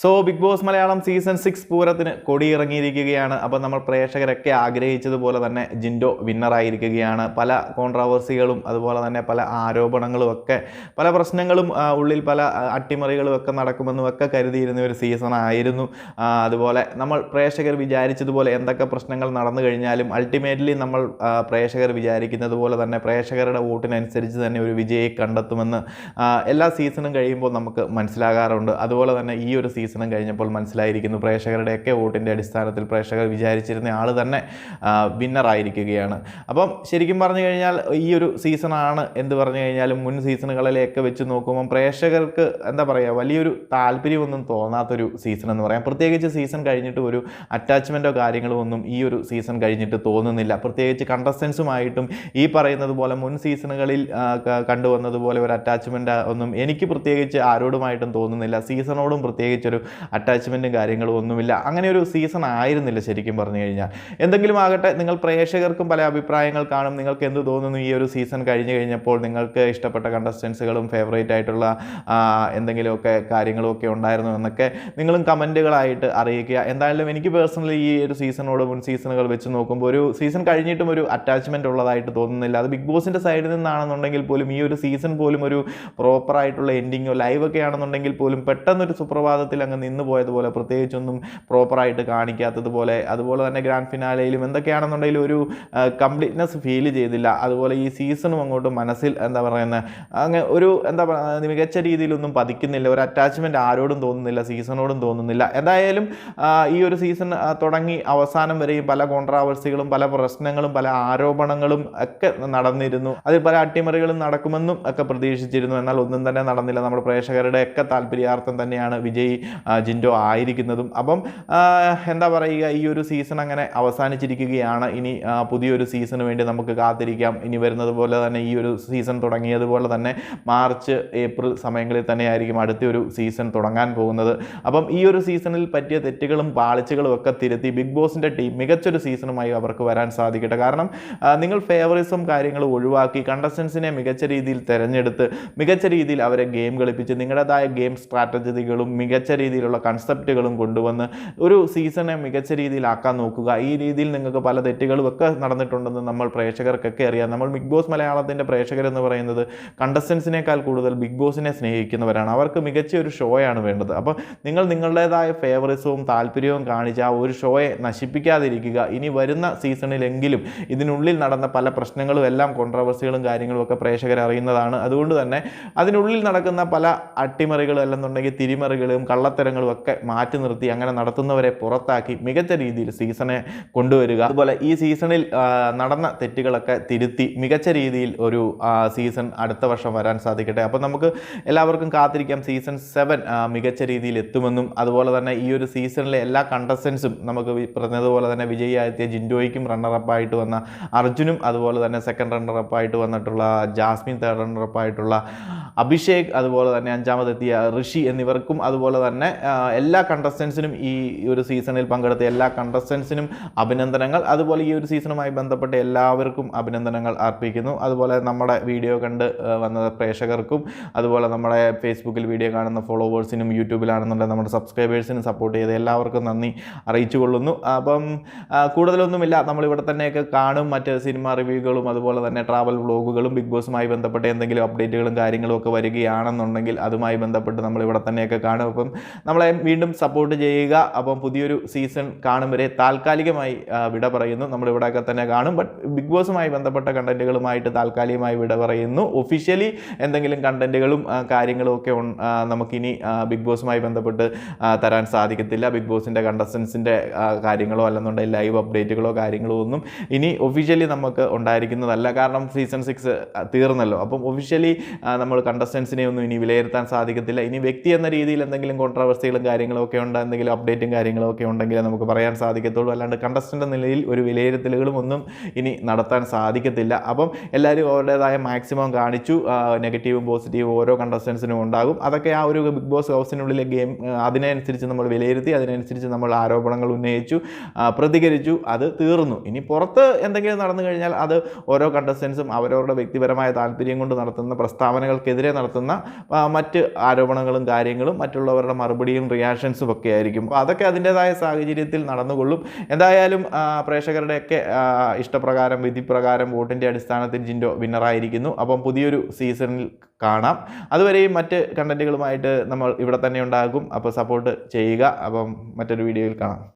So Bigg Boss Malayalam season six പൂരത്തിന് കൊടിയിറങ്ങിയിരിക്കുകയാണ്. അപ്പോൾ നമ്മൾ പ്രേക്ഷകരൊക്കെ ആഗ്രഹിച്ചതുപോലെ തന്നെ ജിൻഡോ വിന്നറായിരിക്കുകയാണ് പല കോൺട്രവേഴ്സികളും അതുപോലെ തന്നെ പല ആരോപണങ്ങളും ഒക്കെ പല പ്രശ്നങ്ങളും ഉള്ളിൽ പല അട്ടിമറികളും ഒക്കെ നടക്കുമെന്നും ഒക്കെ കരുതിയിരുന്ന ഒരു സീസൺ ആയിരുന്നു. അതുപോലെ നമ്മൾ പ്രേക്ഷകർ വിചാരിച്ചതുപോലെ എന്തൊക്കെ പ്രശ്നങ്ങൾ നടന്നു കഴിഞ്ഞാലും അൾട്ടിമേറ്റ്ലി നമ്മൾ പ്രേക്ഷകർ വിചാരിക്കുന്നത് പോലെ തന്നെ പ്രേക്ഷകരുടെ വോട്ടിനനുസരിച്ച് തന്നെ ഒരു വിജയെ കണ്ടെത്തുമെന്ന് എല്ലാ സീസണും കഴിയുമ്പോൾ നമുക്ക് മനസ്സിലാകാറുണ്ട്. അതുപോലെ തന്നെ ഈ ഒരു സീസണും കഴിഞ്ഞപ്പോൾ മനസ്സിലായിരിക്കുന്നു പ്രേക്ഷകരുടെയൊക്കെ വോട്ടിന്റെ അടിസ്ഥാനത്തിൽ പ്രേക്ഷകർ വിചാരിച്ചിരുന്ന ആൾ തന്നെ വിന്നറായിരിക്കുകയാണ് അപ്പം ശരിക്കും പറഞ്ഞു കഴിഞ്ഞാൽ ഈ ഒരു സീസണാണ് എന്ന് പറഞ്ഞു കഴിഞ്ഞാലും മുൻ സീസണുകളിലെയൊക്കെ വെച്ച് നോക്കുമ്പോൾ പ്രേക്ഷകർക്ക് എന്താ പറയുക വലിയൊരു താല്പര്യമൊന്നും തോന്നാത്തൊരു സീസൺ എന്ന് പറയാം. പ്രത്യേകിച്ച് സീസൺ കഴിഞ്ഞിട്ട് ഒരു അറ്റാച്ച്മെന്റോ കാര്യങ്ങളോ ഒന്നും ഈ ഒരു സീസൺ കഴിഞ്ഞിട്ട് തോന്നുന്നില്ല. പ്രത്യേകിച്ച് കണ്ടസ്റ്റൻസുമായിട്ടും ഈ പറയുന്നത് പോലെ മുൻ സീസണുകളിൽ കണ്ടുവന്നതുപോലെ ഒരു അറ്റാച്ച്മെന്റ് ഒന്നും എനിക്ക് പ്രത്യേകിച്ച് ആരോടുമായിട്ടും തോന്നുന്നില്ല. സീസണോടും പ്രത്യേകിച്ചൊരു അറ്റാച്ച്മെന്റും കാര്യങ്ങളും ഒന്നുമില്ല. അങ്ങനെ ഒരു സീസൺ ആയിരുന്നില്ല ശരിക്കും പറഞ്ഞു കഴിഞ്ഞാൽ. എന്തെങ്കിലും ആകട്ടെ നിങ്ങൾ പ്രേക്ഷകർക്കും പല അഭിപ്രായങ്ങൾ കാണും. നിങ്ങൾക്ക് എന്ത് തോന്നുന്നു ഈ ഒരു സീസൺ കഴിഞ്ഞ് കഴിഞ്ഞപ്പോൾ? നിങ്ങൾക്ക് ഇഷ്ടപ്പെട്ട കണ്ടസ്റ്റൻസുകളും ഫേവറേറ്റ് ആയിട്ടുള്ള എന്തെങ്കിലുമൊക്കെ കാര്യങ്ങളും ഒക്കെ ഉണ്ടായിരുന്നു എന്നൊക്കെ നിങ്ങളും കമന്റുകളായിട്ട് അറിയിക്കുക. എന്തായാലും എനിക്ക് പേഴ്സണലി ഈ ഒരു സീസണോട് മുൻ സീസണുകൾ വെച്ച് നോക്കുമ്പോൾ ഒരു സീസൺ കഴിഞ്ഞിട്ടും ഒരു അറ്റാച്ച്മെന്റ് ഉള്ളതായിട്ട് തോന്നുന്നില്ല. അത് ബിഗ് ബോസിന്റെ സൈഡിൽ നിന്നാണെന്നുണ്ടെങ്കിൽ പോലും ഈ ഒരു സീസൺ പോലും ഒരു പ്രോപ്പറായിട്ടുള്ള എൻഡിങ്ങോ ലൈവൊക്കെ ആണെന്നുണ്ടെങ്കിൽ പോലും പെട്ടെന്നൊരു സുപ്രഭാതത്തിൽ അങ്ങ് നിന്ന് പോയതുപോലെ പ്രത്യേകിച്ചൊന്നും പ്രോപ്പറായിട്ട് കാണിക്കാത്തതുപോലെ അതുപോലെ തന്നെ ഗ്രാൻഡ് ഫിനാലയിലും എന്തൊക്കെയാണെന്നുണ്ടെങ്കിലും ഒരു കംപ്ലീറ്റ്നെസ് ഫീൽ ചെയ്തില്ല. അതുപോലെ ഈ സീസണും അങ്ങോട്ട് മനസ്സിൽ എന്താ പറയുന്നത് അങ്ങ് ഒരു എന്താ പറയുക മികച്ച രീതിയിലൊന്നും പതിക്കുന്നില്ല. ഒരു അറ്റാച്ച്മെന്റ് ആരോടും തോന്നുന്നില്ല സീസണോടും തോന്നുന്നില്ല. എന്തായാലും ഈ ഒരു സീസൺ തുടങ്ങി അവസാനം വരെയും പല കോൺട്രാവേഴ്സികളും പല പ്രശ്നങ്ങളും പല ആരോപണങ്ങളും ഒക്കെ നടന്നിരുന്നു. അതിൽ പല അട്ടിമറികളും നടക്കുമെന്നും ഒക്കെ പ്രതീക്ഷിച്ചിരുന്നു. എന്നാൽ ഒന്നും തന്നെ നടന്നില്ല. നമ്മുടെ പ്രേക്ഷകരുടെ ഒക്കെ താല്പര്യാർത്ഥം തന്നെയാണ് വിജയ് ജിൻഡോ ആയിരിക്കുന്നതും. അപ്പം എന്താ പറയുക ഈ ഒരു സീസൺ അങ്ങനെ അവസാനിച്ചിരിക്കുകയാണ്. ഇനി പുതിയൊരു സീസണ് വേണ്ടി നമുക്ക് കാത്തിരിക്കാം. ഇനി വരുന്നത് പോലെ തന്നെ ഈ ഒരു സീസൺ തുടങ്ങിയതുപോലെ തന്നെ മാർച്ച് ഏപ്രിൽ സമയങ്ങളിൽ തന്നെയായിരിക്കും അടുത്തൊരു സീസൺ തുടങ്ങാൻ പോകുന്നത്. അപ്പം ഈ ഒരു സീസണിൽ പറ്റിയ തെറ്റുകളും പാളിച്ചകളും ഒക്കെ തിരുത്തി ബിഗ് ബോസിന്റെ ടീം മികച്ചൊരു സീസണുമായി അവർക്ക് വരാൻ സാധിക്കട്ടെ. കാരണം നിങ്ങൾ ഫേവറിസം കാര്യങ്ങൾ ഒഴിവാക്കി കണ്ടസ്റ്റൻസിനെ മികച്ച രീതിയിൽ തിരഞ്ഞെടുത്ത് മികച്ച രീതിയിൽ അവരെ ഗെയിം കളിപ്പിച്ച് നിങ്ങളുടേതായ ഗെയിം സ്ട്രാറ്റജികളും മികച്ച രീതിയിലുള്ള കൺസെപ്റ്റുകളും കൊണ്ടുവന്ന് ഒരു സീസണെ മികച്ച രീതിയിലാക്കാൻ നോക്കുക. ഈ രീതിയിൽ നിങ്ങൾക്ക് പല തെറ്റുകളും ഒക്കെ നടന്നിട്ടുണ്ടെന്ന് നമ്മൾ പ്രേക്ഷകർക്കൊക്കെ അറിയാം. നമ്മൾ ബിഗ് ബോസ് മലയാളത്തിന്റെ പ്രേക്ഷകരെന്ന് പറയുന്നത് കണ്ടസ്റ്റൻസിനേക്കാൾ കൂടുതൽ ബിഗ് ബോസിനെ സ്നേഹിക്കുന്നവരാണ്. അവർക്ക് മികച്ച ഒരു ഷോയാണ് വേണ്ടത്. അപ്പോൾ നിങ്ങൾ നിങ്ങളുടേതായ ഫേവറിസവും താല്പര്യവും കാണിച്ച് ആ ഒരു ഷോയെ നശിപ്പിക്കാതിരിക്കുക. ഇനി വരുന്ന സീസണിലെങ്കിലും ഇതിനുള്ളിൽ നടന്ന പല പ്രശ്നങ്ങളും എല്ലാം കോൺട്രവേഴ്സികളും കാര്യങ്ങളും ഒക്കെ പ്രേക്ഷകർ അറിയുന്നതാണ്. അതുകൊണ്ട് തന്നെ അതിനുള്ളിൽ നടക്കുന്ന പല അട്ടിമറികളും അല്ലെന്നുണ്ടെങ്കിൽ തിരിമറികളും കള്ളത്തരങ്ങളും ഒക്കെ മാറ്റി നിർത്തി അങ്ങനെ നടത്തുന്നവരെ പുറത്താക്കി മികച്ച രീതിയിൽ സീസണെ കൊണ്ടുവരിക. അതുപോലെ ഈ സീസണിൽ നടന്ന തെറ്റുകളൊക്കെ തിരുത്തി മികച്ച രീതിയിൽ ഒരു സീസൺ അടുത്ത വർഷം വരാൻ സാധിക്കട്ടെ. അപ്പോൾ നമുക്ക് എല്ലാവർക്കും കാത്തിരിക്കാം. സീസൺ സെവൻ മികച്ച രീതിയിൽ എത്തുമെന്നും അതുപോലെ തന്നെ ഈ ഒരു സീസണിലെ എല്ലാ കണ്ടസ്റ്റൻസും നമുക്ക് പറഞ്ഞതുപോലെ തന്നെ വിജയിയായെത്തിയ ജിൻഡോയ്ക്കും റണ്ണറപ്പായിട്ട് വന്ന അർജുനും അതുപോലെ തന്നെ സെക്കൻഡ് റണ്ണറപ്പായിട്ട് വന്നിട്ടുള്ള ജാസ്മിൻ തേർഡ് റണ്ണറപ്പായിട്ടുള്ള അഭിഷേക് അതുപോലെ തന്നെ അഞ്ചാമതെത്തിയ ഋഷി എന്നിവർക്കും അതുപോലെ തന്നെ ആ, എല്ലാ കണ്ടസ്റ്റൻസിനും ഈ ഒരു സീസണിൽ പങ്കെടുത്ത എല്ലാ കണ്ടസ്റ്റൻസിനും അഭിനന്ദനങ്ങൾ. അതുപോലെ ഈ ഒരു സീസണുമായി ബന്ധപ്പെട്ട എല്ലാവർക്കും അഭിനന്ദനങ്ങൾ അർപ്പിക്കുന്നു. അതുപോലെ നമ്മുടെ വീഡിയോ കണ്ട് വന്ന പ്രേക്ഷകർക്കും അതുപോലെ നമ്മുടെ ഫേസ്ബുക്കിൽ വീഡിയോ കാണുന്ന ഫോളോവേഴ്സിനും യൂട്യൂബിലാണെന്നുണ്ടെങ്കിൽ നമ്മുടെ സബ്സ്ക്രൈബേഴ്സിനും സപ്പോർട്ട് ചെയ്ത് എല്ലാവർക്കും നന്ദി അറിയിച്ചു കൊള്ളുന്നു അപ്പം കൂടുതലൊന്നുമില്ല. നമ്മളിവിടെ തന്നെയൊക്കെ കാണും. മറ്റ് സിനിമ റിവ്യൂകളും അതുപോലെ തന്നെ ട്രാവൽ വ്ളോഗുകളും ബിഗ് ബോസുമായി ബന്ധപ്പെട്ട എന്തെങ്കിലും അപ്ഡേറ്റുകളും കാര്യങ്ങളും ഒക്കെ വരികയാണെന്നുണ്ടെങ്കിൽ അതുമായി ബന്ധപ്പെട്ട് നമ്മളിവിടെ തന്നെയൊക്കെ കാണും. അപ്പം നമ്മളെ വീണ്ടും സപ്പോർട്ട് ചെയ്യുക. അപ്പം പുതിയൊരു സീസൺ കാണും വരെ താൽക്കാലികമായി വിട പറയുന്നു. നമ്മൾ ഒക്കെ തന്നെ കാണും. ബട്ട് ബിഗ് ബോസുമായി ബന്ധപ്പെട്ട കണ്ടന്റുകളുമായിട്ട് താൽക്കാലികമായി വിട പറയുന്നു. ഒഫീഷ്യലി എന്തെങ്കിലും കണ്ടന്റുകളും കാര്യങ്ങളും ഒക്കെ നമുക്കിനി ബിഗ് ബോസുമായി ബന്ധപ്പെട്ട് തരാൻ സാധിക്കത്തില്ല. ബിഗ് ബോസിന്റെ കണ്ടസ്റ്റൻസിന്റെ കാര്യങ്ങളോ അല്ലെന്നുണ്ടെങ്കിൽ ലൈവ് അപ്ഡേറ്റുകളോ കാര്യങ്ങളോ ഒന്നും ഇനി ഒഫീഷ്യലി നമുക്ക് ഉണ്ടായിരിക്കുന്നതല്ല. കാരണം സീസൺ സിക്സ് തീർന്നല്ലോ. അപ്പം ഒഫീഷ്യലി നമ്മൾ കണ്ടസ്റ്റൻസിനെ ഒന്നും ഇനി വിലയിരുത്താൻ സാധിക്കത്തില്ല. ഇനി വ്യക്തി എന്ന രീതിയിൽ എന്തെങ്കിലും കോൺട്രവേഴ്സികളും കാര്യങ്ങളും ഒക്കെ ഉണ്ട്. എന്തെങ്കിലും അപ്ഡേറ്റും കാര്യങ്ങളും ഒക്കെ ഉണ്ടെങ്കിൽ നമുക്ക് പറയാൻ സാധിക്കത്തുള്ളൂ. അല്ലാണ്ട് കണ്ടസ്റ്റന്റ് നിലയിൽ ഒരു വിലയിരുത്തലുകളും ഒന്നും ഇനി നടത്താൻ സാധിക്കത്തില്ല. അപ്പം എല്ലാവരും അവരുടേതായ മാക്സിമം കാണിച്ചു. നെഗറ്റീവും പോസിറ്റീവും ഓരോ കണ്ടസ്റ്റൻസിനും ഉണ്ടാകും. അതൊക്കെ ആ ഒരു ബിഗ് ബോസ് ഹൗസിനുള്ളിലെ ഗെയിം അതിനനുസരിച്ച് നമ്മൾ വിലയിരുത്തി അതിനനുസരിച്ച് നമ്മൾ ആരോപണങ്ങൾ ഉന്നയിച്ചു പ്രതികരിച്ചു അത് തീർന്നു. ഇനി പുറത്ത് എന്തെങ്കിലും നടന്നു കഴിഞ്ഞാൽ അത് ഓരോ കണ്ടസ്റ്റൻസും അവരവരുടെ വ്യക്തിപരമായ താല്പര്യം കൊണ്ട് നടത്തുന്ന പ്രസ്താവനകൾക്കെതിരെ നടത്തുന്ന മറ്റ് ആരോപണങ്ങളും കാര്യങ്ങളും മറ്റുള്ളവരുടെ മറുപടിയും റിയാക്ഷൻസും ഒക്കെ ആയിരിക്കും. അപ്പോൾ അതൊക്കെ അതിന്റെതായ സാഹചര്യത്തിൽ നടന്നുകൊള്ളും. എന്തായാലും പ്രേക്ഷകരുടെയൊക്കെ ഇഷ്ടപ്രകാരം വിധിപ്രകാരം വോട്ടിന്റെ അടിസ്ഥാനത്തിൽ ജിൻഡോ വിന്നറായിരിക്കുന്നു. അപ്പം പുതിയൊരു സീസണിൽ കാണാം. അതുവരെയും മറ്റ് കണ്ടന്റുകളുമായിട്ട് നമ്മൾ ഇവിടെ തന്നെ ഉണ്ടാകും. അപ്പോൾ സപ്പോർട്ട് ചെയ്യുക. അപ്പം മറ്റൊരു വീഡിയോയിൽ കാണാം.